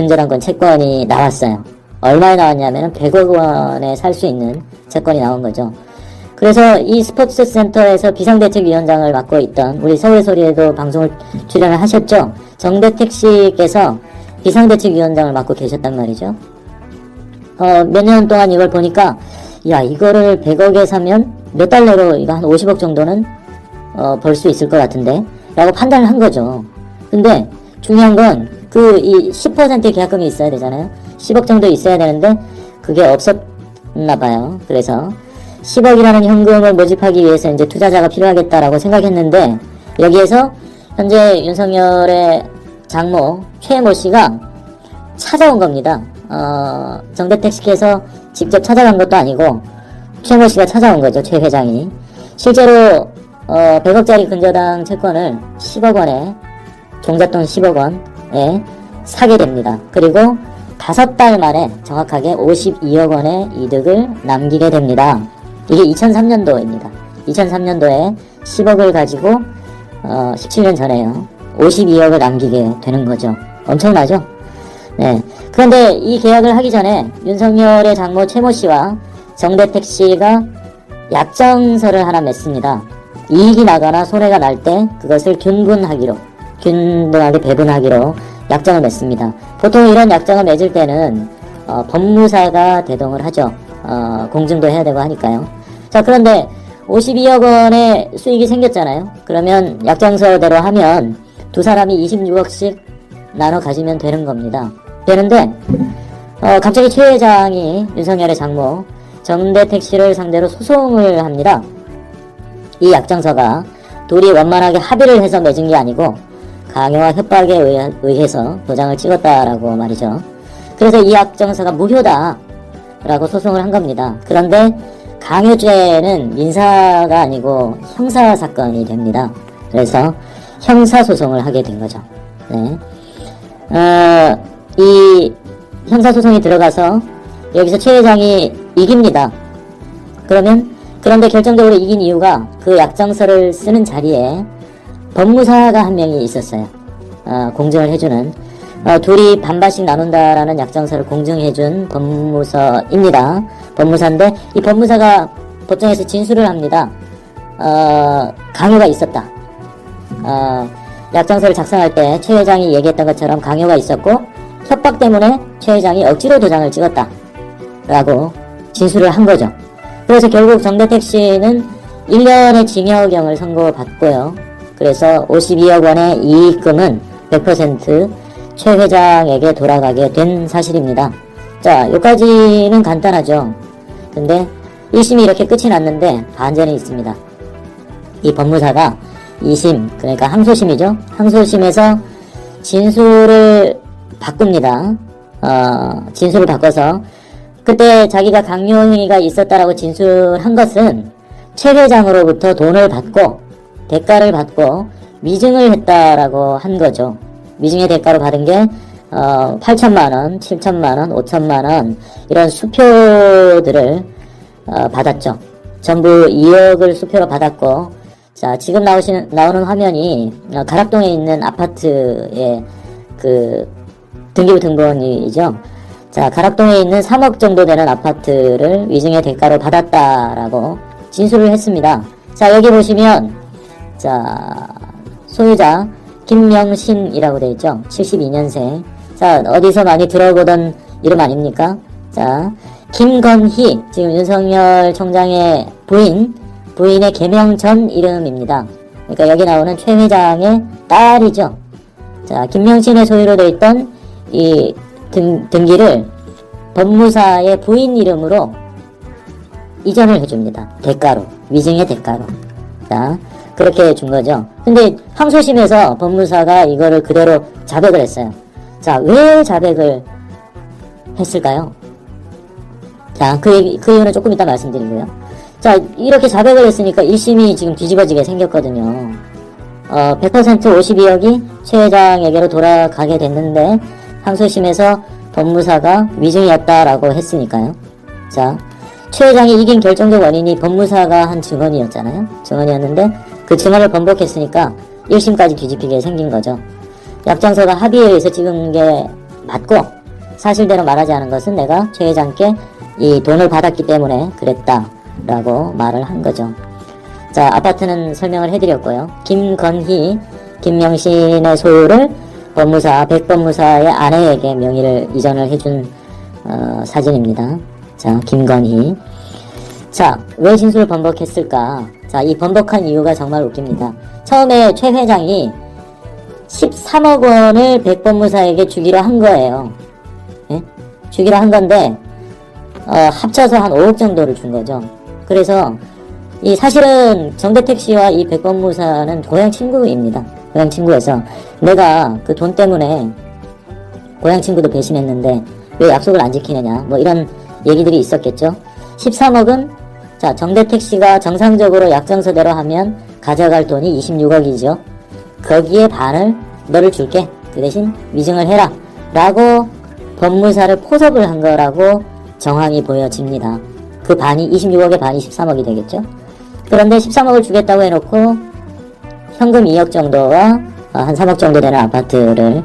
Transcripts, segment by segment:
근저당권 채권이 나왔어요. 얼마에 나왔냐면 100억 원에 살 수 있는 채권이 나온 거죠. 그래서 이 스포츠 센터에서 비상대책위원장을 맡고 있던 우리 서울의 소리에도 방송을 출연을 하셨죠. 정대택 씨께서 비상대책위원장을 맡고 계셨단 말이죠. 어, 몇 년 동안 이걸 보니까 야 이거를 100억에 사면 몇달 내로 이거 한 50억 정도는 어, 벌 수 있을 것 같은데 라고 판단을 한 거죠. 근데 중요한 건 그 이 10%의 계약금이 있어야 되잖아요. 10억 정도 있어야 되는데 그게 없었나 봐요. 그래서 10억이라는 현금을 모집하기 위해서 이제 투자자가 필요하겠다라고 생각했는데 여기에서 현재 윤석열의 장모 최모 씨가 찾아온 겁니다. 어, 정대택 씨께서 직접 찾아간 것도 아니고 최모 씨가 찾아온 거죠. 최 회장이. 실제로 어, 100억짜리 근저당 채권을 10억 원에 종잣돈 10억 원 에 사게 됩니다. 그리고 다섯 달 만에 정확하게 52억 원의 이득을 남기게 됩니다. 이게 2003년도입니다. 2003년도에 10억을 가지고 어, 17년 전에요. 52억을 남기게 되는 거죠. 엄청나죠? 네. 그런데 이 계약을 하기 전에 윤석열의 장모 최모 씨와 정대택 씨가 약정서를 하나 맺습니다. 이익이 나거나 손해가 날 때 그것을 균분하기로, 균등하게 배분하기로 약정을 맺습니다. 보통 이런 약정을 맺을 때는 어, 법무사가 대동을 하죠. 어, 공증도 해야 되고 하니까요. 자, 그런데 52억 원의 수익이 생겼잖아요. 그러면 약정서대로 하면 두 사람이 26억씩 나눠 가지면 되는 겁니다. 되는데 어, 갑자기 최 회장이 윤석열의 장모 정대택 씨를 상대로 소송을 합니다. 이 약정서가 둘이 원만하게 합의를 해서 맺은 게 아니고 강요와 협박에 의해- 의해서 도장을 찍었다라고 말이죠. 그래서 이 약정서가 무효다 라고 소송을 한 겁니다. 그런데 강요죄는 민사가 아니고 형사 사건이 됩니다. 그래서 형사 소송을 하게 된 거죠. 네. 어, 이 형사 소송이 들어가서 여기서 최 회장이 이깁니다. 그러면 그런데 결정적으로 이긴 이유가 그 약정서를 쓰는 자리에 법무사가 한 명이 있었어요. 어, 공증을 해주는 어, 둘이 반반씩 나눈다라는 약정서를 공증해준 법무사입니다. 법무사인데 이 법무사가 법정에서 진술을 합니다. 어, 강요가 있었다. 어, 약정서를 작성할 때 최 회장이 얘기했던 것처럼 강요가 있었고 협박 때문에 최 회장이 억지로 도장을 찍었다. 라고 진술을 한 거죠. 그래서 결국 정대택 씨는 1년의 징역형을 선고받고요. 그래서 52억 원의 이익금은 100%최 회장에게 돌아가게 된 사실입니다. 자, 여기까지는 간단하죠. 근데 1심이 이렇게 끝이 났는데 반전이 있습니다. 이 법무사가 2심, 그러니까 항소심이죠. 항소심에서 진술을 바꿉니다. 어, 진술을 바꿔서 그때 자기가 강요행위가 있었다라고 진술한 것은 최 회장으로부터 돈을 받고 대가를 받고 위증을 했다라고 한 거죠. 위증의 대가로 받은 게 어, 8천만 원, 7천만 원, 5천만 원 이런 수표들을 어, 받았죠. 전부 2억을 수표로 받았고 자 지금 나오시는 나오는 화면이 어, 가락동에 있는 아파트의 그 등기부 등본이죠. 자, 가락동에 있는 3억 정도 되는 아파트를 위증의 대가로 받았다라고 진술을 했습니다. 자, 여기 보시면, 자, 소유자, 김명신이라고 되어 있죠. 72년생. 자, 어디서 많이 들어보던 이름 아닙니까? 자, 김건희, 지금 윤석열 총장의 부인, 부인의 개명 전 이름입니다. 그러니까 여기 나오는 최 회장의 딸이죠. 자, 김명신의 소유로 되어 있던 이 등, 등기를 법무사의 부인 이름으로 이전을 해줍니다. 대가로. 위증의 대가로. 자, 그렇게 준 거죠. 근데 항소심에서 법무사가 이거를 그대로 자백을 했어요. 자, 왜 자백을 했을까요? 자, 그, 그 이유는 조금 이따 말씀드리고요. 자, 이렇게 자백을 했으니까 1심이 지금 뒤집어지게 생겼거든요. 어, 100% 52억이 최 회장에게로 돌아가게 됐는데, 항소심에서 법무사가 위증이었다라고 했으니까요. 자, 최 회장이 이긴 결정적 원인이 법무사가 한 증언이었잖아요. 증언이었는데, 그 증언을 번복했으니까 1심까지 뒤집히게 생긴 거죠. 약정서가 합의에 의해서 찍은 게 맞고 사실대로 말하지 않은 것은 내가 최 회장께 이 돈을 받았기 때문에 그랬다 라고 말을 한 거죠. 자, 아파트는 설명을 해드렸고요. 김건희, 김명신의 소유를 법무사, 백법무사의 아내에게 명의를 이전을 해준 어, 사진입니다. 자, 김건희. 자, 왜 진술을 번복했을까? 자, 이 번복한 이유가 정말 웃깁니다. 처음에 최 회장이 13억 원을 백법무사에게 주기로 한 거예요. 예? 주기로 한 건데, 어, 합쳐서 한 5억 정도를 준 거죠. 그래서, 이 사실은 정대택 씨와 이 백법무사는 고향 친구입니다. 고향 친구여서 내가 그 돈 때문에 고향 친구도 배신했는데 왜 약속을 안 지키느냐 뭐 이런 얘기들이 있었겠죠. 13억은 자 정대택 씨가 정상적으로 약정서대로 하면 가져갈 돈이 26억이죠. 거기에 반을 너를 줄게. 그 대신 위증을 해라. 라고 법무사를 포섭을 한 거라고 정황이 보여집니다. 그 반이 26억의 반이 13억이 되겠죠. 그런데 13억을 주겠다고 해놓고 현금 2억 정도와 어, 한 3억 정도 되는 아파트를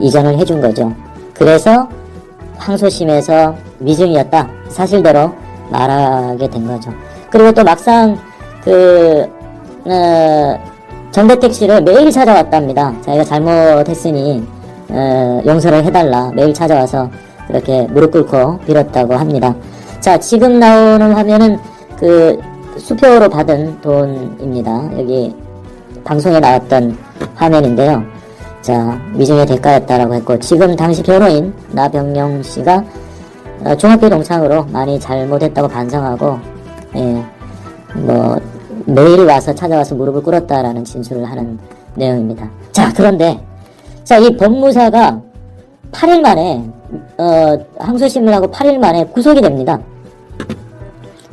이전을 해준 거죠. 그래서 항소심에서 미증이었다. 사실대로 말하게 된 거죠. 그리고 또 막상 그 어, 정대택 씨를 매일 찾아왔답니다. 자기가 잘못했으니 어, 용서를 해달라. 매일 찾아와서 그렇게 무릎 꿇고 빌었다고 합니다. 자, 지금 나오는 화면은 그 수표로 받은 돈입니다. 여기 방송에 나왔던 화면인데요. 자, 미중의 대가였다라고 했고, 지금 당시 변호인 나병영 씨가 어, 중학교 동창으로 많이 잘못했다고 반성하고, 예, 뭐, 매일 와서 찾아와서 무릎을 꿇었다라는 진술을 하는 내용입니다. 자, 그런데, 자, 이 법무사가 8일 만에, 어, 항소심을 하고 8일 만에 구속이 됩니다.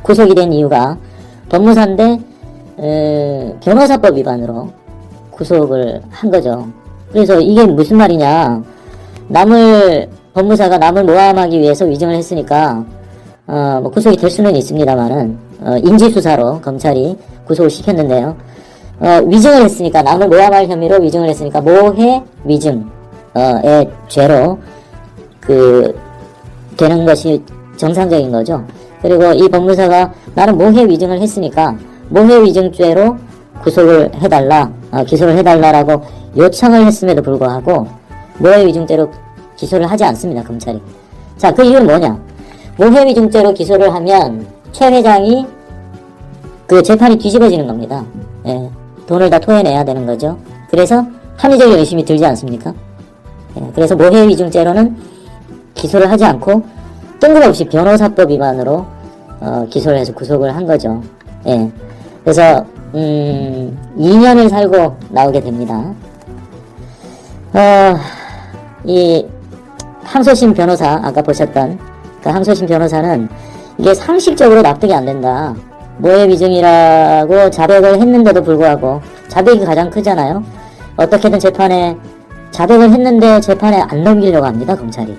구속이 된 이유가 법무사인데, 에, 변호사법 위반으로 구속을 한 거죠. 그래서 이게 무슨 말이냐. 남을, 법무사가 남을 모함하기 위해서 위증을 했으니까, 어, 뭐 구속이 될 수는 있습니다만은, 어, 인지수사로 검찰이 구속을 시켰는데요. 어, 위증을 했으니까, 남을 모함할 혐의로 위증을 했으니까, 모해 위증, 어, 의 죄로, 그, 되는 것이 정상적인 거죠. 그리고 이 법무사가 나는 모해 위증을 했으니까, 모해 위증죄로 구속을 해달라, 어, 기소를 해달라라고 요청을 했음에도 불구하고 모해 위증죄로 기소를 하지 않습니다, 검찰이. 자, 그 이유는 뭐냐? 모해 위증죄로 기소를 하면 최 회장이 그 재판이 뒤집어지는 겁니다. 예, 돈을 다 토해내야 되는 거죠. 그래서 합리적인 의심이 들지 않습니까? 예, 그래서 모해 위증죄로는 기소를 하지 않고 뜬금없이 변호사법 위반으로 어, 기소를 해서 구속을 한 거죠. 예. 그래서 음, 2년을 살고 나오게 됩니다. 어, 이 항소심 변호사 아까 보셨던 그 항소심 변호사는 이게 상식적으로 납득이 안 된다. 모해 위증이라고 자백을 했는데도 불구하고 자백이 가장 크잖아요. 어떻게든 재판에 자백을 했는데 재판에 안 넘기려고 합니다 검찰이.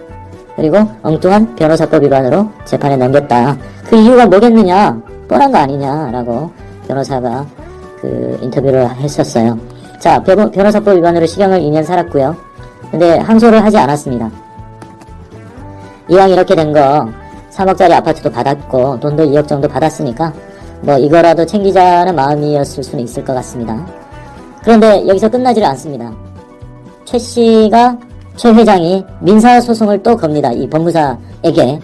그리고 엉뚱한 변호사법 위반으로 재판에 넘겼다. 그 이유가 뭐겠느냐? 뻔한 거 아니냐라고 변호사가 그 인터뷰를 했었어요. 자, 변- 변호사법 위반으로 실형을 2년 살았고요. 근데 항소를 하지 않았습니다. 이왕 이렇게 된 거 3억짜리 아파트도 받았고 돈도 2억 정도 받았으니까 뭐 이거라도 챙기자는 마음이었을 수는 있을 것 같습니다. 그런데 여기서 끝나지를 않습니다. 최 씨가 최 회장이 민사 소송을 또 겁니다. 이 법무사에게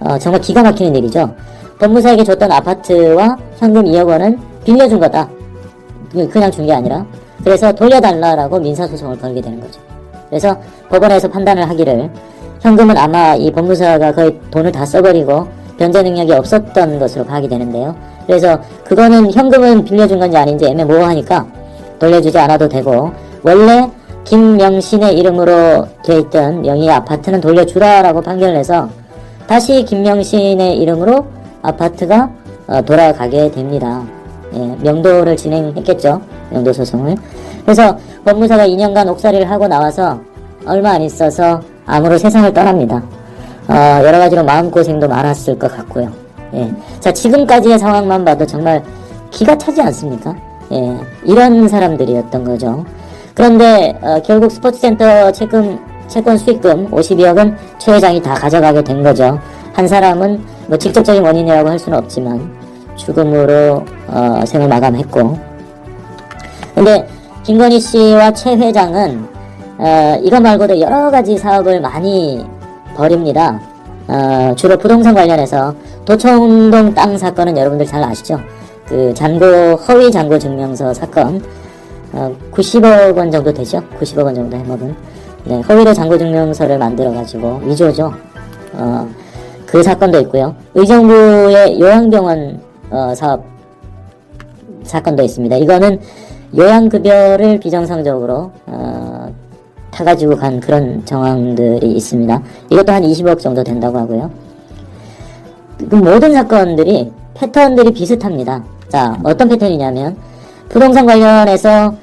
어, 정말 기가 막히는 일이죠. 법무사에게 줬던 아파트와 현금 2억 원은 빌려준 거다. 그- 그냥 준 게 아니라 그래서 돌려달라라고 민사 소송을 걸게 되는 거죠. 그래서 법원에서 판단을 하기를 현금은 아마 이 법무사가 거의 돈을 다 써버리고 변제 능력이 없었던 것으로 파악이 되는데요. 그래서 그거는 현금은 빌려준 건지 아닌지 애매모호하니까 돌려주지 않아도 되고 원래 김명신의 이름으로 돼 있던 명의의 아파트는 돌려주라라고 판결을 해서 다시 김명신의 이름으로 아파트가 어, 돌아가게 됩니다. 예, 명도를 진행했겠죠. 명도 소송을. 그래서 법무사가 2년간 옥살이를 하고 나와서 얼마 안 있어서 암으로 세상을 떠납니다. 어, 여러 가지로 마음고생도 많았을 것 같고요. 예. 자, 지금까지의 상황만 봐도 정말 기가 차지 않습니까? 예. 이런 사람들이었던 거죠. 그런데, 어, 결국 스포츠센터 채금 채권 수익금 52억은 최 회장이 다 가져가게 된 거죠. 한 사람은 뭐 직접적인 원인이라고 할 수는 없지만 죽음으로 어, 생을 마감했고 근데 김건희 씨와 최 회장은 어, 이거 말고도 여러 가지 사업을 많이 벌입니다. 어, 주로 부동산 관련해서 도청동 땅 사건은 여러분들 잘 아시죠? 그 잔고 허위 잔고 증명서 사건 어, 90억 원 정도 되죠? 90억 원 정도 해먹은 네, 허위로 잔고 증명서를 만들어 가지고 위조죠. 어, 그 사건도 있고요. 의정부의 요양병원 어, 사업 사건도 있습니다. 이거는 요양급여를 비정상적으로 어, 타가지고 간 그런 정황들이 있습니다. 이것도 한 20억 정도 된다고 하고요. 그 모든 사건들이 패턴들이 비슷합니다. 자, 어떤 패턴이냐면 부동산 관련해서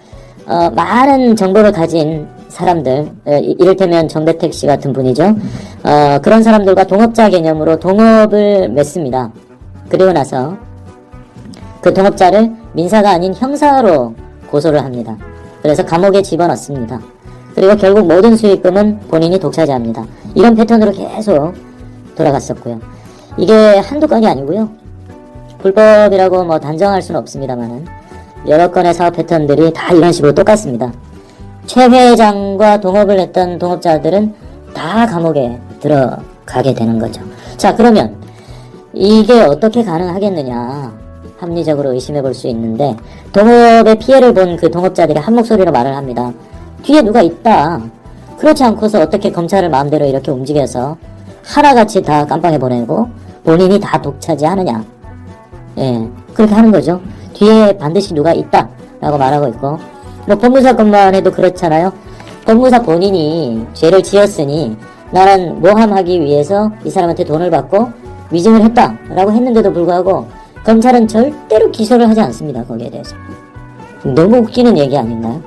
어, 많은 정보를 가진 사람들, 에, 이- 이를테면 정대택 씨 같은 분이죠. 어, 그런 사람들과 동업자 개념으로 동업을 맺습니다. 그리고 나서 그 동업자를 민사가 아닌 형사로 고소를 합니다. 그래서 감옥에 집어넣습니다. 그리고 결국 모든 수익금은 본인이 독차지합니다. 이런 패턴으로 계속 돌아갔었고요. 이게 한두 건이 아니고요. 불법이라고 뭐 단정할 수는 없습니다만은 여러 건의 사업 패턴들이 다 이런 식으로 똑같습니다. 최 회장과 동업을 했던 동업자들은 다 감옥에 들어가게 되는 거죠. 자, 그러면 이게 어떻게 가능하겠느냐 합리적으로 의심해 볼 수 있는데 동업의 피해를 본 그 동업자들이 한 목소리로 말을 합니다. 뒤에 누가 있다. 그렇지 않고서 어떻게 검찰을 마음대로 이렇게 움직여서 하나같이 다 깜빵에 보내고 본인이 다 독차지 하느냐. 예, 그렇게 하는 거죠. 뒤에 반드시 누가 있다 라고 말하고 있고 뭐 법무사 것만 해도 그렇잖아요. 법무사 본인이 죄를 지었으니 나는 모함하기 위해서 이 사람한테 돈을 받고 위증을 했다 라고 했는데도 불구하고 검찰은 절대로 기소를 하지 않습니다. 거기에 대해서. 너무 웃기는 얘기 아닌가요?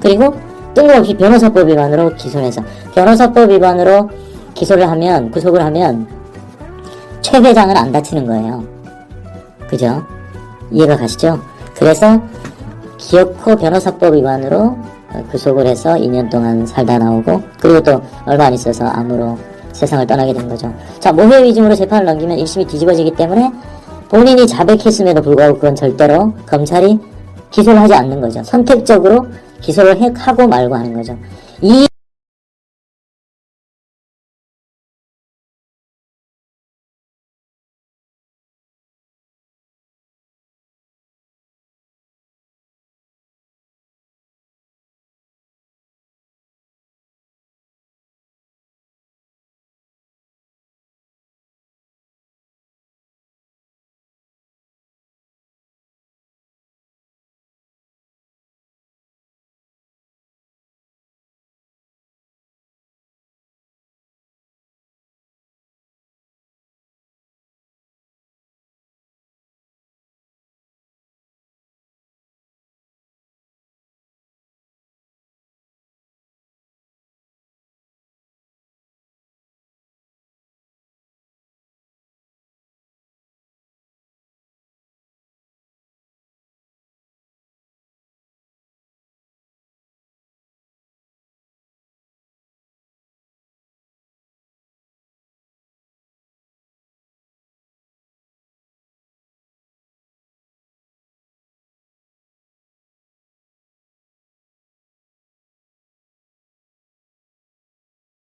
그리고 뜬금없이 변호사법 위반으로 기소를 해서 변호사법 위반으로 기소를 하면 구속을 하면 최 회장은 안 다치는 거예요. 그죠? 이해가 가시죠? 그래서 기어코 변호사법 위반으로 어, 구속을 해서 2년 동안 살다 나오고 그리고 또 얼마 안 있어서 암으로 세상을 떠나게 된 거죠. 자 모해 위증으로 재판을 넘기면 1심이 뒤집어지기 때문에 본인이 자백했음에도 불구하고 그건 절대로 검찰이 기소를 하지 않는 거죠. 선택적으로 기소를 해- 하고 말고 하는 거죠. 이